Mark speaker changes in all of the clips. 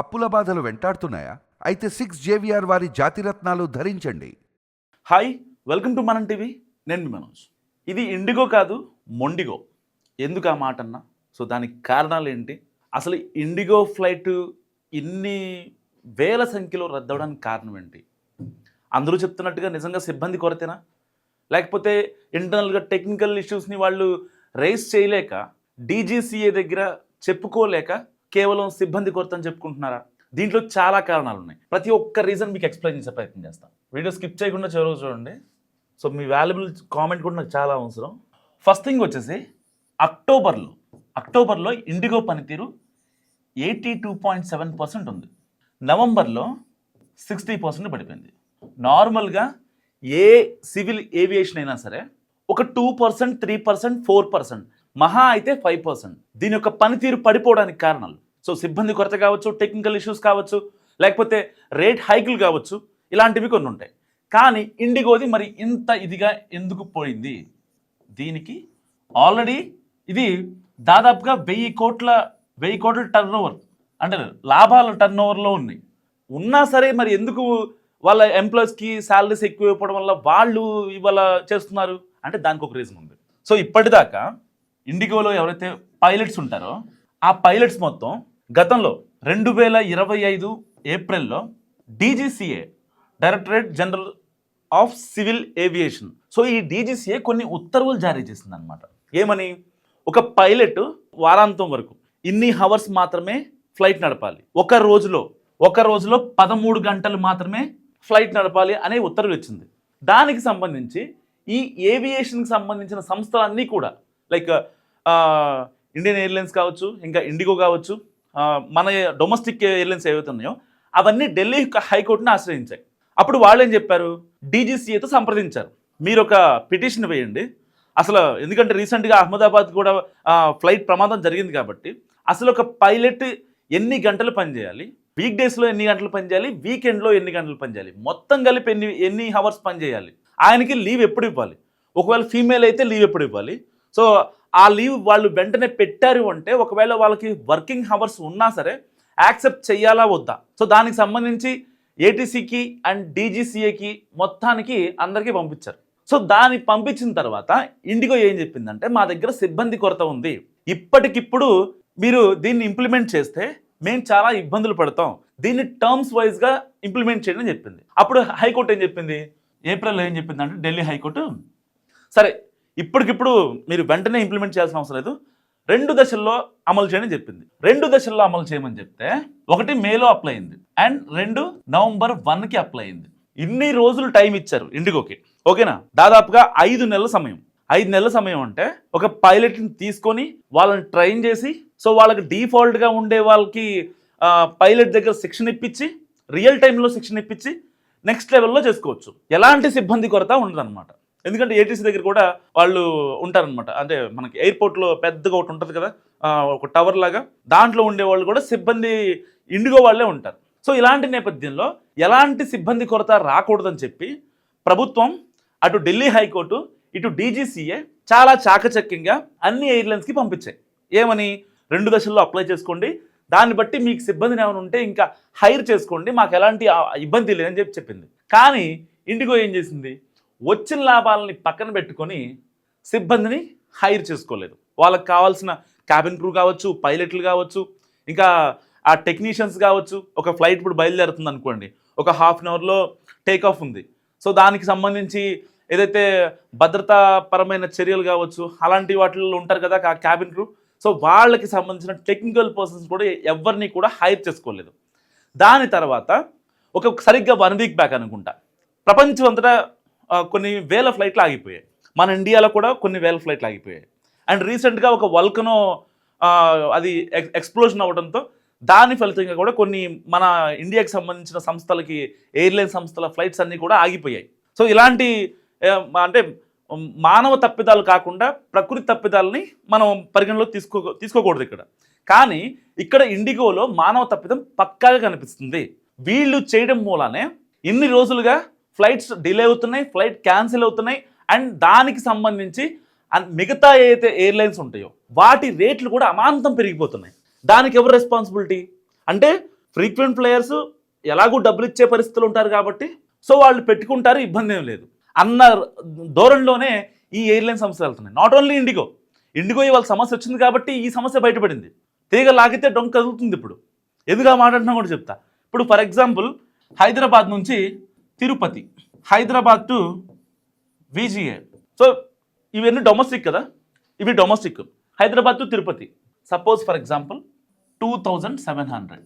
Speaker 1: అప్పుల బాధలు వెంటాడుతున్నాయా? అయితే సిక్స్ జేవిఆర్ వారి జాతిరత్నాలు ధరించండి.
Speaker 2: Hi welcome to Manam TV నేను మీ మనోజ్. ఇది ఇండిగో కాదు మొండిగో. ఎందుకు ఆ మాట అన్నా సో దానికి కారణాలు ఏంటి? అసలు ఇండిగో ఫ్లైట్ ఇన్ని వేల సంఖ్యలో రద్దవడానికి కారణం ఏంటి? అందరూ చెప్తున్నట్టుగా నిజంగా సిబ్బంది కొరతేనా? లేకపోతే ఇంటర్నల్గా టెక్నికల్ ఇష్యూస్ని వాళ్ళు రైస్ చేయలేక డీజీసీఏ దగ్గర చెప్పుకోలేక కేవలం సిబ్బంది కొరత అని చెప్పుకుంటున్నారా? దీంట్లో చాలా కారణాలు ఉన్నాయి ప్రతి ఒక్క రీజన్ మీకు ఎక్స్ప్లెయిన్ చేసే ప్రయత్నం చేస్తాను వీడియో స్కిప్ చేయకుండా చివరికి చూడండి. సో మీ వాల్యుబుల్ కామెంట్ కూడా నాకు చాలా అవసరం. ఫస్ట్ థింగ్ వచ్చేసి అక్టోబర్లో అక్టోబర్లో ఇండిగో పనితీరు eighty two point seven percent ఉంది. నవంబర్లో సిక్స్టీ పర్సెంట్ పడిపోయింది. నార్మల్గా ఏ సివిల్ ఏవియేషన్ అయినా సరే ఒక two percent three percent four percent మహా అయితే ఫైవ్ పర్సెంట్. దీని యొక్క పనితీరు పడిపోవడానికి కారణాలు. సో సిబ్బంది కొరత కావచ్చు టెక్నికల్ ఇష్యూస్ కావచ్చు లేకపోతే రేట్ హైకులు కావచ్చు ఇలాంటివి కొన్ని ఉంటాయి. కానీ ఇండిగోది మరి ఇంత ఇదిగా ఎందుకు పోయింది? దీనికి ఆల్రెడీ ఇది దాదాపుగా వెయ్యి కోట్ల వెయ్యి కోట్ల టర్న్ ఓవర్ అంటే లాభాల టర్న్ ఓవర్లో ఉన్నాయి. ఉన్నా సరే మరి ఎందుకు వాళ్ళ ఎంప్లాయీస్కి శాలరీస్ ఎక్కువ ఇవ్వడం వల్ల వాళ్ళు ఇవాళ చేస్తున్నారు? అంటే దానికి ఒక రీజన్ ఉంది. సో ఇప్పటిదాకా ఇండిగోలో ఎవరైతే పైలట్స్ ఉంటారో ఆ పైలట్స్ మొత్తం గతంలో రెండు వేల ఇరవై ఐదు ఏప్రిల్లో DGCA directorate general of civil aviation. So ఈ డీజీసీఏ కొన్ని ఉత్తర్వులు జారీ చేసింది అనమాట ఏమని? ఒక పైలట్ వారాంతం వరకు ఇన్ని హవర్స్ మాత్రమే ఫ్లైట్ నడపాలి. ఒక రోజులో ఒక రోజులో పదమూడు గంటలు మాత్రమే ఫ్లైట్ నడపాలి అనే ఉత్తర్వులు ఇచ్చింది. దానికి సంబంధించి ఈ ఏవియేషన్కి సంబంధించిన సంస్థలన్నీ కూడా లైక్ ఇండియన్ ఎయిర్లైన్స్ కావచ్చు ఇంకా ఇండిగో కావచ్చు మన డొమెస్టిక్ ఎయిర్లైన్స్ ఏవైతే ఉన్నాయో అవన్నీ ఢిల్లీ హైకోర్టుని ఆశ్రయించాయి. అప్పుడు వాళ్ళు ఏం చెప్పారు? డీజీసీఏతో సంప్రదించారు. మీరు ఒక పిటిషన్ వేయండి. అసలు ఎందుకంటే రీసెంట్గా అహ్మదాబాద్ కూడా ఫ్లైట్ ప్రమాదం జరిగింది కాబట్టి అసలు ఒక పైలట్ ఎన్ని గంటలు పనిచేయాలి వీక్ డేస్లో ఎన్ని గంటలు పనిచేయాలి వీకెండ్లో ఎన్ని గంటలు పనిచేయాలి మొత్తం కలిపి ఎన్ని ఎన్ని అవర్స్ పనిచేయాలి ఆయనకి లీవ్ ఎప్పుడు ఇవ్వాలి? ఒకవేళ ఫీమేల్ అయితే లీవ్ ఎప్పుడు ఇవ్వాలి? సో ఆ లీవ్ వాళ్ళు వెంటనే పెట్టారు అంటే ఒకవేళ వాళ్ళకి వర్కింగ్ హవర్స్ ఉన్నా సరే యాక్సెప్ట్ చేయాలా వద్దా? సో దానికి సంబంధించి ఏటీసీకి అండ్ డీజీసీఏకి మొత్తానికి అందరికీ పంపించారు. సో దాన్ని పంపించిన తర్వాత ఇండిగో ఏం చెప్పిందంటే మా దగ్గర సిబ్బంది కొరత ఉంది. ఇప్పటికిప్పుడు మీరు దీన్ని ఇంప్లిమెంట్ చేస్తే మేము చాలా ఇబ్బందులు పడతాం. దీన్ని టర్మ్స్ వైజ్గా ఇంప్లిమెంట్ చేయడం చెప్పింది. అప్పుడు హైకోర్టు ఏం చెప్పింది? ఏప్రిల్లో ఏం చెప్పింది అంటే ఢిల్లీ హైకోర్టు సరే ఇప్పటికిప్పుడు మీరు వెంటనే ఇంప్లిమెంట్ చేయాల్సిన అవసరం లేదు. రెండు దశల్లో అమలు చేయని చెప్పింది. రెండు దశల్లో అమలు చేయమని చెప్తే ఒకటి మేలో అప్లై అయింది. అండ్ రెండు నవంబర్ వన్కి అప్లై అయింది. ఇన్ని రోజులు టైం ఇచ్చారు ఇండిగోకి. ఓకేనా? దాదాపుగా ఐదు నెలల సమయం. ఐదు నెలల సమయం అంటే ఒక పైలట్ని తీసుకొని వాళ్ళని ట్రైన్ చేసి సో వాళ్ళకి డీఫాల్ట్గా ఉండే వాళ్ళకి పైలట్ దగ్గర శిక్షణ ఇప్పించి రియల్ టైంలో శిక్షణ ఇప్పించి నెక్స్ట్ లెవెల్లో చేసుకోవచ్చు. ఎలాంటి సిబ్బంది కొరత ఉండదన్నమాట. ఎందుకంటే ఏటీసీ దగ్గర కూడా వాళ్ళు ఉంటారనమాట అంటే మనకి ఎయిర్పోర్ట్లో పెద్దగా ఒకటి ఉంటుంది కదా ఒక టవర్ లాగా దాంట్లో ఉండే వాళ్ళు కూడా సిబ్బంది ఇండిగో వాళ్ళే ఉంటారు. సో ఇలాంటి నేపథ్యంలో ఎలాంటి సిబ్బంది కొరత రాకూడదని చెప్పి ప్రభుత్వం అటు ఢిల్లీ హైకోర్టు ఇటు డీజీసీఏ చాలా చాకచక్యంగా అన్ని ఎయిర్లైన్స్కి పంపించాయి. ఏమని? రెండు దశల్లో అప్లై చేసుకోండి. దాన్ని బట్టి మీకు సిబ్బందిని ఏమైనా ఉంటే ఇంకా హైర్ చేసుకోండి. మాకు ఎలాంటి ఇబ్బంది లేదని చెప్పి చెప్పింది. కానీ ఇండిగో ఏం చేసింది? వచ్చిన లాభాలని పక్కన పెట్టుకొని సిబ్బందిని హైర్ చేసుకోలేదు. వాళ్ళకి కావాల్సిన క్యాబిన్ క్రూ కావచ్చు పైలట్లు కావచ్చు ఇంకా ఆ టెక్నీషియన్స్ కావచ్చు. ఒక ఫ్లైట్ ఇప్పుడు బయలుదేరుతుంది అనుకోండి. ఒక హాఫ్ అన్ అవర్లో టేక్ ఆఫ్ ఉంది. సో దానికి సంబంధించి ఏదైతే భద్రతాపరమైన చర్యలు కావచ్చు అలాంటి వాటిల్లో ఉంటారు కదా ఆ క్యాబిన్ క్రూ సో వాళ్ళకి సంబంధించిన టెక్నికల్ పర్సన్స్ కూడా ఎవరిని కూడా హైర్ చేసుకోలేదు. దాని తర్వాత ఒక సరిగ్గా వన్ వీక్ బ్యాక్ అనుకుంటా. ప్రపంచం అంతటా కొన్ని వేల ఫ్లైట్లు ఆగిపోయాయి. మన ఇండియాలో కూడా కొన్ని వేల ఫ్లైట్లు ఆగిపోయాయి. అండ్ రీసెంట్గా ఒక వల్కనో అది ఎక్స్ ఎక్స్ప్లోజన్ అవ్వడంతో దాని ఫలితంగా కూడా కొన్ని మన ఇండియాకి సంబంధించిన సంస్థలకి ఎయిర్లైన్ సంస్థల ఫ్లైట్స్ అన్నీ కూడా ఆగిపోయాయి. సో ఇలాంటి అంటే మానవ తప్పిదాలు కాకుండా ప్రకృతి తప్పిదాలని మనం పరిగణలో తీసుకో తీసుకోకూడదు ఇక్కడ. కానీ ఇక్కడ ఇండిగోలో మానవ తప్పిదం పక్కాగా కనిపిస్తుంది. వీళ్ళు చేయడం మూలానే ఇన్ని రోజులుగా ఫ్లైట్స్ డిలే అవుతున్నాయి ఫ్లైట్ క్యాన్సిల్ అవుతున్నాయి. అండ్ దానికి సంబంధించి మిగతా ఏదైతే ఎయిర్లైన్స్ ఉంటాయో వాటి రేట్లు కూడా అమాంతం పెరిగిపోతున్నాయి. దానికి ఎవరు రెస్పాన్సిబిలిటీ అంటే ఫ్రీక్వెంట్ ప్లేయర్స్ ఎలాగూ డబ్బులు ఇచ్చే పరిస్థితులు ఉంటారు కాబట్టి సో వాళ్ళు పెట్టుకుంటారు ఇబ్బంది ఏం లేదు. అన్న ధోరణిలోనే ఈ ఎయిర్లైన్ సంస్థలు వెళ్తున్నాయి. నాట్ ఓన్లీ ఇండిగో ఇండిగో ఇవాళ సమస్య వచ్చింది కాబట్టి ఈ సమస్య బయటపడింది. తీగ లాగితే డొంక కదులుతుంది ఇప్పుడు. ఎదుగా మాట్లాడినా కూడా చెప్తా. ఇప్పుడు ఫర్ ఎగ్జాంపుల్ హైదరాబాద్ నుంచి Tirupati Hyderabad to VGA. So ఇవన్నీ డొమెస్టిక్ కదా? ఇవి domestic Hyderabad to Tirupati. Suppose for example two thousand seven hundred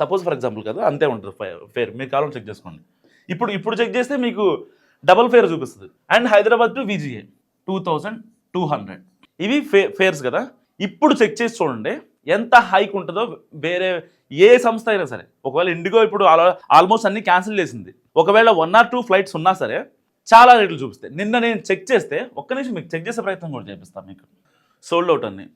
Speaker 2: suppose for example కదా? అంతే ఉంటుంది ఫేర్ మీరు కావాలని చెక్ చేసుకోండి. ఇప్పుడు ఇప్పుడు చెక్ చేస్తే మీకు డబల్ ఫేర్ చూపిస్తుంది. And Hyderabad to VGA two thousand two hundred ఇవి ఫే ఫేర్స్ కదా? ఇప్పుడు చెక్ చేసి చూడండి. ఎంత హైక్ ఉంటుందో వేరే ఏ సంస్థ అయినా సరే. ఒకవేళ ఇండిగో ఇప్పుడు ఆల్మోస్ట్ అన్ని క్యాన్సిల్ చేసింది. ఒకవేళ వన్ ఆర్ టూ ఫ్లైట్స్ ఉన్నా సరే చాలా రేట్లు చూపిస్తాయి. నిన్న నేను చెక్ చేస్తే ఒక్క నిమిషం మీకు చెక్ చేసే ప్రయత్నం కూడా చేపిస్తాను మీకు. సోల్డ్ అవుట్ అన్ని.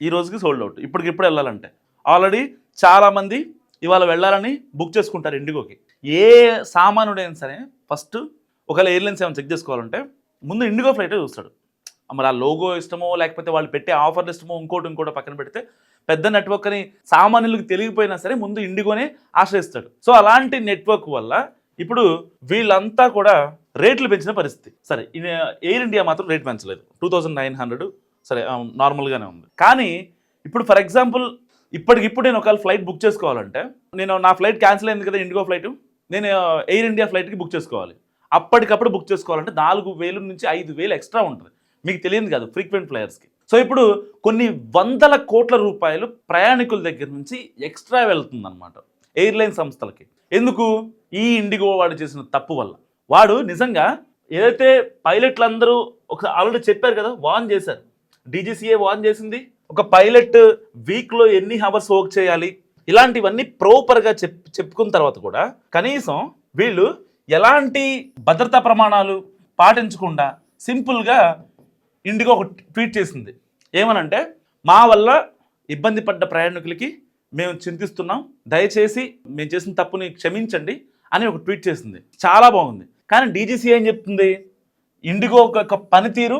Speaker 2: ఈ రోజుకి సోల్డ్ అవుట్ ఇప్పటికిప్పుడు వెళ్ళాలంటే. ఆల్రెడీ చాలామంది ఇవాళ వెళ్ళాలని బుక్ చేసుకుంటారు ఇండిగోకి. ఏ సామానుడైనా సరే ఫస్ట్ ఒకవేళ ఎయిర్లైన్స్ ఏమైనా చెక్ చేసుకోవాలంటే ముందు ఇండిగో ఫ్లైటే చూస్తాడు. మరి ఆ లోగో ఇష్టమో లేకపోతే వాళ్ళు పెట్టే ఆఫర్లు ఇష్టమో ఇంకోటి ఇంకోటి పక్కన పెడితే పెద్ద నెట్వర్క్ అని సామాన్యులకు తెలియకపోయినా సరే ముందు ఇండిగోనే ఆశ్రయిస్తాడు. సో అలాంటి నెట్వర్క్ వల్ల ఇప్పుడు వీళ్ళంతా కూడా రేట్లు పెంచిన పరిస్థితి. సరే ఎయిర్ ఇండియా మాత్రం రేట్ పెంచలేదు. టూ థౌజండ్ నైన్ హండ్రెడ్ సరే నార్మల్గానే ఉంది. కానీ ఇప్పుడు ఫర్ ఎగ్జాంపుల్ ఇప్పటికిప్పుడు నేను ఒకవేళ ఫ్లైట్ బుక్ చేసుకోవాలంటే నేను నా ఫ్లైట్ క్యాన్సిల్ అయింది కదా ఇండిగో ఫ్లైట్ నేను ఎయిర్ ఇండియా ఫ్లైట్కి బుక్ చేసుకోవాలి. అప్పటికప్పుడు బుక్ చేసుకోవాలంటే నాలుగు వేలు నుంచి ఐదు వేలు ఎక్స్ట్రా ఉంటుంది. మీకు తెలియదు కాదు ఫ్రీక్వెంట్ ప్లేయర్స్కి సో ఇప్పుడు కొన్ని వందల కోట్ల రూపాయలు ప్రయాణికుల దగ్గర నుంచి ఎక్స్ట్రా వెళ్తుందన్నమాట ఎయిర్లైన్ సంస్థలకి. ఎందుకు? ఈ ఇండిగో వాడు చేసిన తప్పు వల్ల. వాడు నిజంగా ఏదైతే పైలట్లు అందరూ ఒక ఆల్రెడీ చెప్పారు కదా వాన్ చేశారు. డీజీసీఏ వాన్ చేసింది. ఒక పైలట్ వీక్లో ఎన్ని హవర్స్ వర్క్ చేయాలి? ఇలాంటివన్నీ ప్రోపర్గా చెప్ చెప్పుకున్న తర్వాత కూడా కనీసం వీళ్ళు ఎలాంటి భద్రతా ప్రమాణాలు పాటించకుండా సింపుల్గా ఇండిగో ఒక ట్వీట్ చేసింది. ఏమనంటే మా వల్ల ఇబ్బంది పడ్డ ప్రయాణికులకి మేము చింతిస్తున్నాం దయచేసి మేము చేసిన తప్పుని క్షమించండి అని ఒక ట్వీట్ చేసింది. చాలా బాగుంది. కానీ డీజీసీ ఏం చెప్తుంది? ఇండిగో ఒక పనితీరు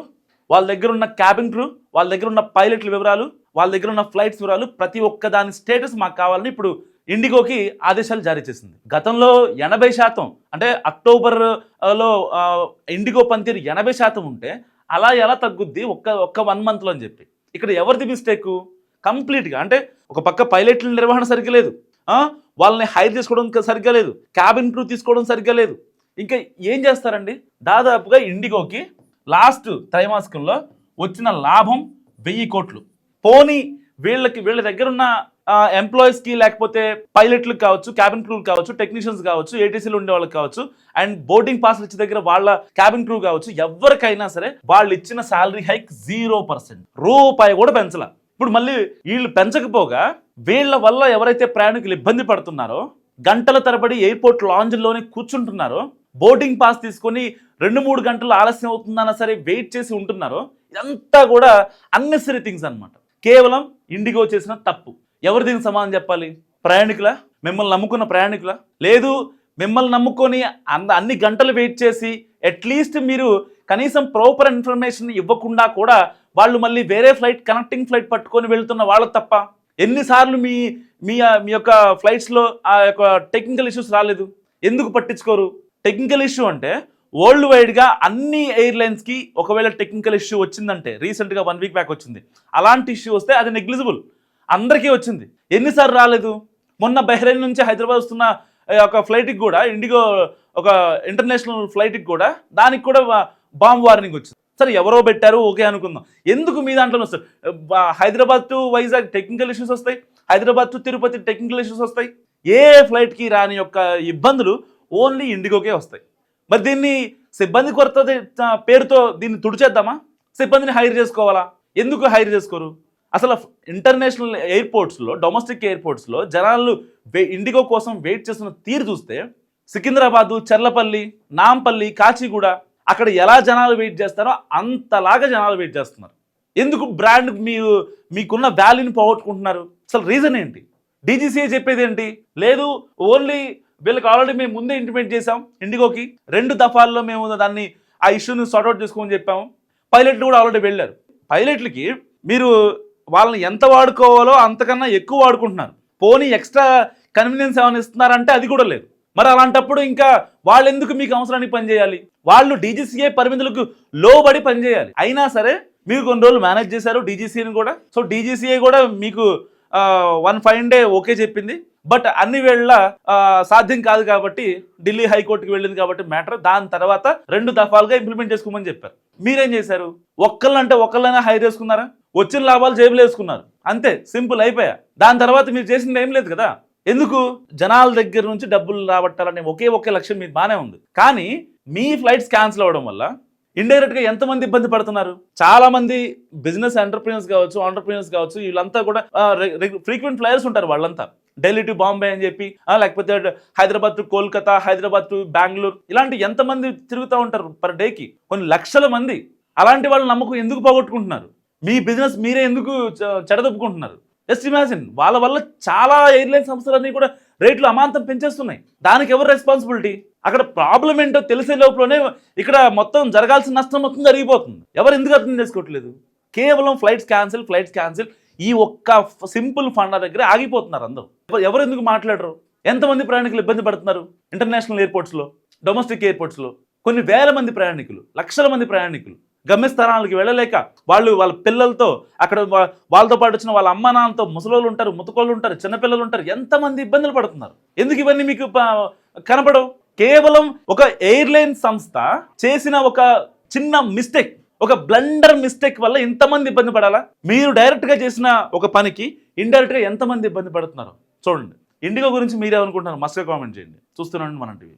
Speaker 2: వాళ్ళ దగ్గర ఉన్న క్యాబిన్ క్రూ వాళ్ళ దగ్గర ఉన్న పైలట్ల వివరాలు వాళ్ళ దగ్గర ఉన్న ఫ్లైట్స్ వివరాలు ప్రతి ఒక్క దాని స్టేటస్ మాకు కావాలని ఇప్పుడు ఇండిగోకి ఆదేశాలు జారీ చేసింది. గతంలో ఎనభై శాతం అంటే అక్టోబర్లో ఇండిగో పనితీరు ఎనభై శాతం ఉంటే అలా ఎలా తగ్గుద్ది? ఒక్క ఒక్క వన్ మంత్లో అని చెప్పి. ఇక్కడ ఎవరిది మిస్టేక్ కంప్లీట్గా అంటే ఒక పక్క పైలట్ల నిర్వహణ సరిగ్గా లేదు. వాళ్ళని హైర్ చేసుకోవడం సరిగ్గా లేదు. క్యాబిన్ క్రూ తీసుకోవడం సరిగ్గా లేదు. ఇంకా ఏం చేస్తారండి? దాదాపుగా ఇండిగోకి లాస్ట్ త్రైమాసికంలో వచ్చిన లాభం వెయ్యి కోట్లు. పోనీ వీళ్ళకి వీళ్ళ దగ్గర ఎంప్లాయీస్కి లేకపోతే పైలట్లకు కావచ్చు క్యాబిన్ క్రూ కావచ్చు టెక్నీషియన్స్ కావచ్చు ఏటీసీలు ఉండే వాళ్ళకి కావచ్చు అండ్ బోర్డింగ్ పాస్ ఇచ్చే దగ్గర వాళ్ళ క్యాబిన్ క్రూ కావచ్చు ఎవరికైనా సరే వాళ్ళు ఇచ్చిన శాలరీ హైక్ జీరో పర్సెంట్ రూపాయి కూడా పెంచల. ఇప్పుడు మళ్ళీ వీళ్ళు పెంచకపోగా వీళ్ళ వల్ల ఎవరైతే ప్రయాణికులు ఇబ్బంది పడుతున్నారో గంటల తరబడి ఎయిర్పోర్ట్ లాంజ్లోనే కూర్చుంటున్నారో బోర్డింగ్ పాస్ తీసుకొని రెండు మూడు గంటలు ఆలస్యం అవుతుందన్నా సరే వెయిట్ చేసి ఉంటున్నారో ఇదంతా కూడా అన్నెసరీ థింగ్స్ అనమాట కేవలం ఇండిగో చేసిన తప్పు. ఎవరు దీనికి సమాధానం చెప్పాలి? ప్రయాణికుల? మిమ్మల్ని నమ్ముకున్న ప్రయాణికుల? లేదు మిమ్మల్ని నమ్ముకొని అంద అన్ని గంటలు వెయిట్ చేసి అట్లీస్ట్ మీరు కనీసం ప్రాపర్ ఇన్ఫర్మేషన్ ఇవ్వకుండా కూడా వాళ్ళు మళ్ళీ వేరే ఫ్లైట్ కనెక్టింగ్ ఫ్లైట్ పట్టుకొని వెళ్తున్న వాళ్ళు తప్ప ఎన్నిసార్లు మీ మీ మీ యొక్క ఫ్లైట్స్లో ఆ యొక్క టెక్నికల్ ఇష్యూస్ రాలేదు? ఎందుకు పట్టించుకోరు? టెక్నికల్ ఇష్యూ అంటే వరల్డ్ వైడ్గా అన్ని ఎయిర్లైన్స్కి ఒకవేళ టెక్నికల్ ఇష్యూ వచ్చిందంటే రీసెంట్గా వన్ వీక్ బ్యాక్ వచ్చింది. అలాంటి ఇష్యూ వస్తే అది నెగ్లిజిబుల్ అందరికీ వచ్చింది. ఎన్నిసార్లు రాలేదు? మొన్న బహ్రెయిన్ నుంచి హైదరాబాద్ వస్తున్న ఒక ఫ్లైట్కి కూడా ఇండిగో ఒక ఇంటర్నేషనల్ ఫ్లైట్కి కూడా దానికి కూడా బాంబ్ వార్నింగ్ వచ్చింది. సరే ఎవరో పెట్టారు? ఓకే అనుకుందాం. ఎందుకు మీ దాంట్లో వస్తారు? Hyderabad to Vizag technical issues వస్తాయి. Hyderabad to Tirupati technical issues వస్తాయి. ఏ ఫ్లైట్కి రాని యొక్క ఇబ్బందులు ఓన్లీ ఇండిగోకే వస్తాయి. మరి దీన్ని సిబ్బంది కొరత పేరుతో దీన్ని తుడిచేద్దామా? సిబ్బందిని హైర్ చేసుకోవాలా? ఎందుకు హైర్ చేసుకోరు? అసలు ఇంటర్నేషనల్ ఎయిర్పోర్ట్స్లో డొమెస్టిక్ ఎయిర్పోర్ట్స్లో జనాలు వే ఇండిగో కోసం వెయిట్ చేస్తున్న తీరు చూస్తే సికింద్రాబాదు చర్లపల్లి నాంపల్లి కాచిగూడ అక్కడ ఎలా జనాలు వెయిట్ చేస్తారో అంతలాగా జనాలు వెయిట్ చేస్తున్నారు. ఎందుకు బ్రాండ్ మీరు మీకున్న వాల్యూని పోగొట్టుకుంటున్నారు? అసలు రీజన్ ఏంటి? డీజీసీఏ చెప్పేది ఏంటి? లేదు ఓన్లీ వీళ్ళకి ఆల్రెడీ మేము ముందే ఇంటిమేట్ చేసాం ఇండిగోకి. రెండు దఫాల్లో మేము దాన్ని ఆ ఇష్యూని సార్ట్అవుట్ చేసుకోమని చెప్పాము. పైలట్లు కూడా ఆల్రెడీ వెళ్ళారు. పైలట్లకి మీరు వాళ్ళని ఎంత వాడుకోవాలో అంతకన్నా ఎక్కువ వాడుకుంటున్నారు. పోనీ ఎక్స్ట్రా కన్వీనియన్స్ ఏమైనా ఇస్తున్నారంటే అది కూడా లేదు. మరి అలాంటప్పుడు ఇంకా వాళ్ళు ఎందుకు మీకు అవసరానికి పనిచేయాలి? వాళ్ళు డీజీసీఏ పరిమితులకు లోబడి పనిచేయాలి. అయినా సరే మీరు కొన్ని రోజులు మేనేజ్ చేశారు డీజీసీని కూడా. సో డీజీసీఏ కూడా మీకు వన్ ఫైవ్ డే ఓకే చెప్పింది. బట్ అన్ని వేళ సాధ్యం కాదు కాబట్టి ఢిల్లీ హైకోర్టుకి వెళ్ళింది కాబట్టి మ్యాటర్. దాని తర్వాత రెండు దఫాలుగా ఇంప్లిమెంట్ చేసుకోమని చెప్పారు. మీరేం చేశారు? ఒక్కళ్ళంటే ఒక్కళ్ళైనా హైర్ చేసుకున్నారా? వచ్చిన లాభాలు జేబులు వేసుకున్నారు. అంతే సింపుల్ అయిపోయా. దాని తర్వాత మీరు చేసింది ఏం లేదు కదా. ఎందుకు? జనాల దగ్గర నుంచి డబ్బులు రాబట్టాలనే ఒకే ఒకే లక్ష్యం మీకు బాగానే ఉంది. కానీ మీ ఫ్లైట్స్ క్యాన్సిల్ అవ్వడం వల్ల ఇండైరెక్ట్గా ఎంతమంది ఇబ్బంది పడుతున్నారు? చాలా మంది బిజినెస్ ఎంటర్ప్రీనర్స్ కావచ్చు ఆంటర్ప్రీనర్స్ కావచ్చు వీళ్ళంతా కూడా ఫ్రీక్వెంట్ ఫ్లైయర్స్ ఉంటారు వాళ్ళంతా. ఢిల్లీ టు బాంబే అని చెప్పి లేకపోతే హైదరాబాద్ టు కోల్కతా హైదరాబాద్ టు బెంగళూరు ఇలాంటి ఎంతమంది తిరుగుతూ ఉంటారు పర్ డేకి? కొన్ని లక్షల మంది. అలాంటి వాళ్ళ నమ్మకం ఎందుకు పోగొట్టుకుంటున్నారు? మీ బిజినెస్ మీరే ఎందుకు చెడదొప్పుకుంటున్నారు? జస్ట్ ఇమాజిన్ వాళ్ళ వల్ల చాలా ఎయిర్లైన్ సంస్థలన్నీ కూడా రేట్లు అమాంతం పెంచేస్తున్నాయి. దానికి ఎవరు రెస్పాన్సిబిలిటీ అక్కడ ప్రాబ్లం ఏంటో తెలిసే లోపలనే ఇక్కడ మొత్తం జరగాల్సిన నష్టం మొత్తం జరిగిపోతుంది. ఎవరు ఎందుకు అర్థం చేసుకోవట్లేదు? కేవలం ఫ్లైట్స్ క్యాన్సిల్ ఫ్లైట్స్ క్యాన్సిల్ ఈ ఒక్క సింపుల్ ఫండ్ దగ్గర ఆగిపోతున్నారు అందరూ. ఎవరు- ఎవరు ఎందుకు మాట్లాడరు? ఎంతమంది ప్రయాణికులు ఇబ్బంది పడుతున్నారు? ఇంటర్నేషనల్ ఎయిర్పోర్ట్స్లో డొమెస్టిక్ ఎయిర్పోర్ట్స్లో కొన్ని వేల మంది ప్రయాణికులు లక్షల మంది ప్రయాణికులు. గమ్యస్థానాలకు వెళ్ళలేక వాళ్ళు వాళ్ళ పిల్లలతో అక్కడ వాళ్ళతో పాటు వచ్చిన వాళ్ళ అమ్మ నాన్నతో ముసలోళ్ళు ఉంటారు ముతకోళ్ళు ఉంటారు చిన్నపిల్లలు ఉంటారు ఎంతమంది ఇబ్బందులు పడుతున్నారు? ఎందుకు ఇవన్నీ మీకు కనపడవు? కేవలం ఒక ఎయిర్లైన్ సంస్థ చేసిన ఒక చిన్న మిస్టేక్ ఒక బ్లండర్ మిస్టేక్ వల్ల ఇంతమంది ఇబ్బంది పడాలా? మీరు డైరెక్ట్గా చేసిన ఒక పనికి ఇండైరెక్ట్గా ఎంతమంది ఇబ్బంది పడుతున్నారు? చూడండి. ఇండిగో గురించి మీరేమనుకుంటున్నారు? మస్తుగా కామెంట్ చేయండి. చూస్తున్నాండి మనం టీవీ.